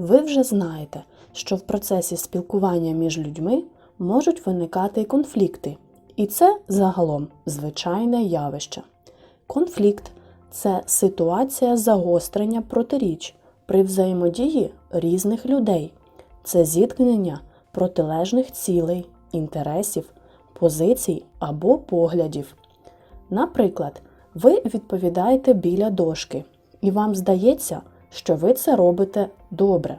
Ви вже знаєте, що в процесі спілкування між людьми можуть виникати конфлікти, і це загалом звичайне явище. Конфлікт це ситуація загострення протиріч при взаємодії різних людей, це зіткнення протилежних цілей, інтересів, позицій або поглядів. Наприклад, ви відповідаєте біля дошки, і вам здається, що ви це робите добре.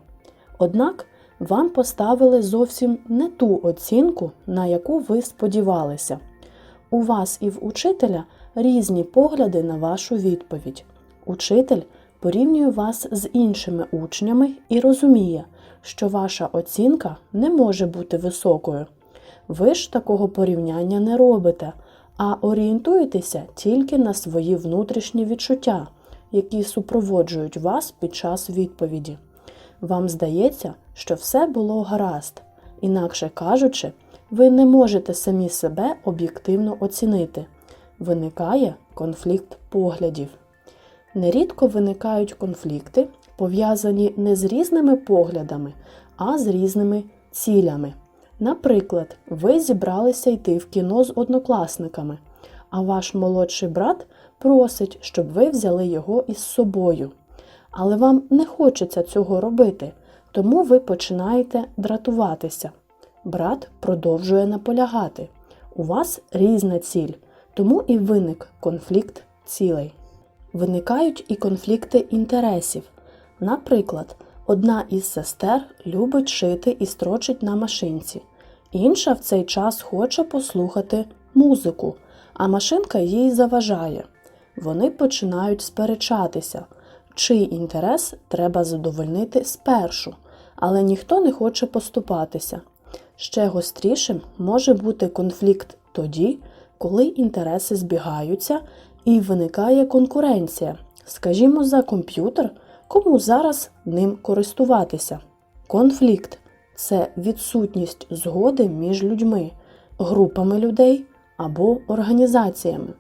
Однак вам поставили зовсім не ту оцінку, на яку ви сподівалися. У вас і в учителя різні погляди на вашу відповідь. Учитель порівнює вас з іншими учнями і розуміє, що ваша оцінка не може бути високою. Ви ж такого порівняння не робите, а орієнтуєтеся тільки на свої внутрішні відчуття, які супроводжують вас під час відповіді. Вам здається, що все було гаразд, інакше кажучи, ви не можете самі себе об'єктивно оцінити. Виникає конфлікт поглядів. Нерідко виникають конфлікти, пов'язані не з різними поглядами, а з різними цілями. Наприклад, ви зібралися йти в кіно з однокласниками, а ваш молодший брат просить, щоб ви взяли його із собою. Але вам не хочеться цього робити, тому ви починаєте дратуватися. Брат продовжує наполягати. У вас різна ціль, тому і виник конфлікт цілей. Виникають і конфлікти інтересів. Наприклад, одна із сестер любить шити і строчить на машинці, інша в цей час хоче послухати музику, а машинка їй заважає. Вони починають сперечатися, чий інтерес треба задовольнити спершу, але ніхто не хоче поступатися. Ще гострішим може бути конфлікт тоді, коли інтереси збігаються і виникає конкуренція, скажімо, за комп'ютер, кому зараз ним користуватися. Конфлікт це відсутність згоди між людьми, групами людей або організаціями.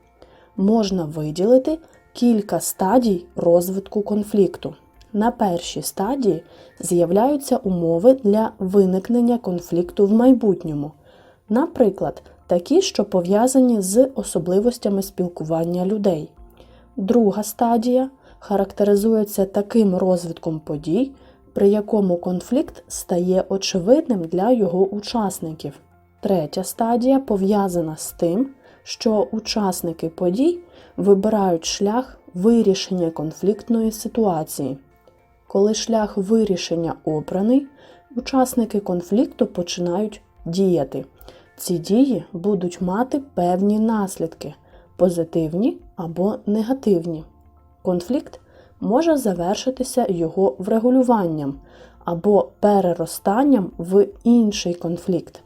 Можна виділити кілька стадій розвитку конфлікту. На першій стадії з'являються умови для виникнення конфлікту в майбутньому, наприклад, такі, що пов'язані з особливостями спілкування людей. Друга стадія характеризується таким розвитком подій, при якому конфлікт стає очевидним для його учасників. Третя стадія пов'язана з тим, що учасники подій вибирають шлях вирішення конфліктної ситуації. Коли шлях вирішення обраний, учасники конфлікту починають діяти. Ці дії будуть мати певні наслідки позитивні або негативні. Конфлікт може завершитися його врегулюванням або переростанням в інший конфлікт.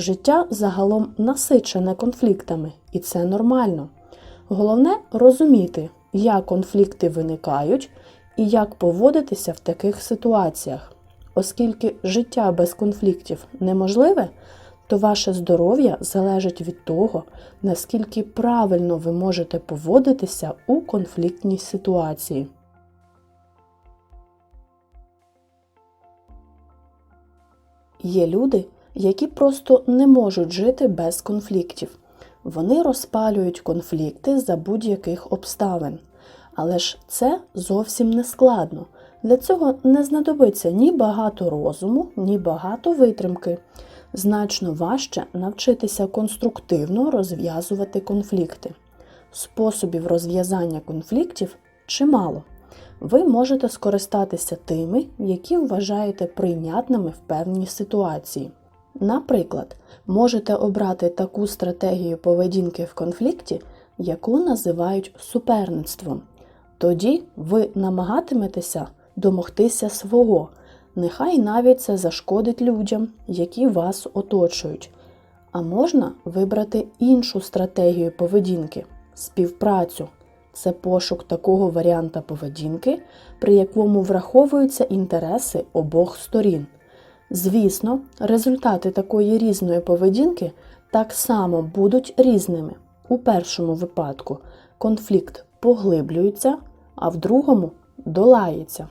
Життя загалом насичене конфліктами, і це нормально. Головне розуміти, як конфлікти виникають і як поводитися в таких ситуаціях. Оскільки життя без конфліктів неможливе, то ваше здоров'я залежить від того, наскільки правильно ви можете поводитися у конфліктній ситуації. Є люди, які просто не можуть жити без конфліктів. Вони розпалюють конфлікти за будь-яких обставин. Але ж це зовсім не складно. Для цього не знадобиться ні багато розуму, ні багато витримки. Значно важче навчитися конструктивно розв'язувати конфлікти. Способів розв'язання конфліктів чимало. Ви можете скористатися тими, які вважаєте прийнятними в певній ситуації. Наприклад, можете обрати таку стратегію поведінки в конфлікті, яку називають суперництвом. Тоді ви намагатиметеся домогтися свого, нехай навіть це зашкодить людям, які вас оточують. А можна вибрати іншу стратегію поведінки співпрацю. Це пошук такого варіанта поведінки, при якому враховуються інтереси обох сторін. Звісно, результати такої різної поведінки так само будуть різними. У першому випадку конфлікт поглиблюється, а в другому долається.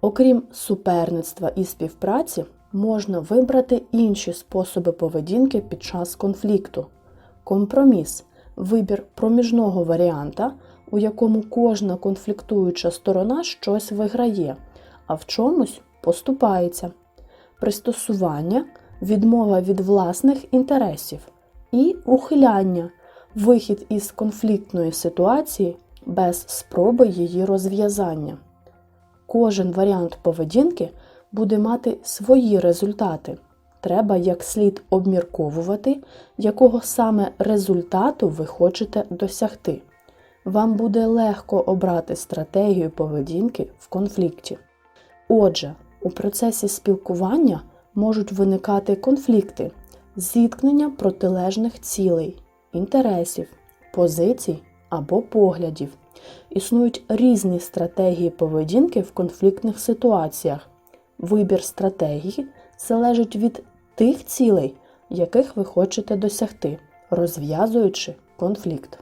Окрім суперництва і співпраці, можна вибрати інші способи поведінки під час конфлікту. Компроміс вибір проміжного варіанта, у якому кожна конфліктуюча сторона щось виграє, а в чомусь поступається. Пристосування відмова від власних інтересів і ухиляння вихід із конфліктної ситуації без спроби її розв'язання. Кожен варіант поведінки буде мати свої результати. Треба як слід обмірковувати, якого саме результату ви хочете досягти. Вам буде легко обрати стратегію поведінки в конфлікті. Отже, у процесі спілкування можуть виникати конфлікти, зіткнення протилежних цілей, інтересів, позицій або поглядів. Існують різні стратегії поведінки в конфліктних ситуаціях. Вибір стратегії залежить від тих цілей, яких ви хочете досягти, розв'язуючи конфлікт.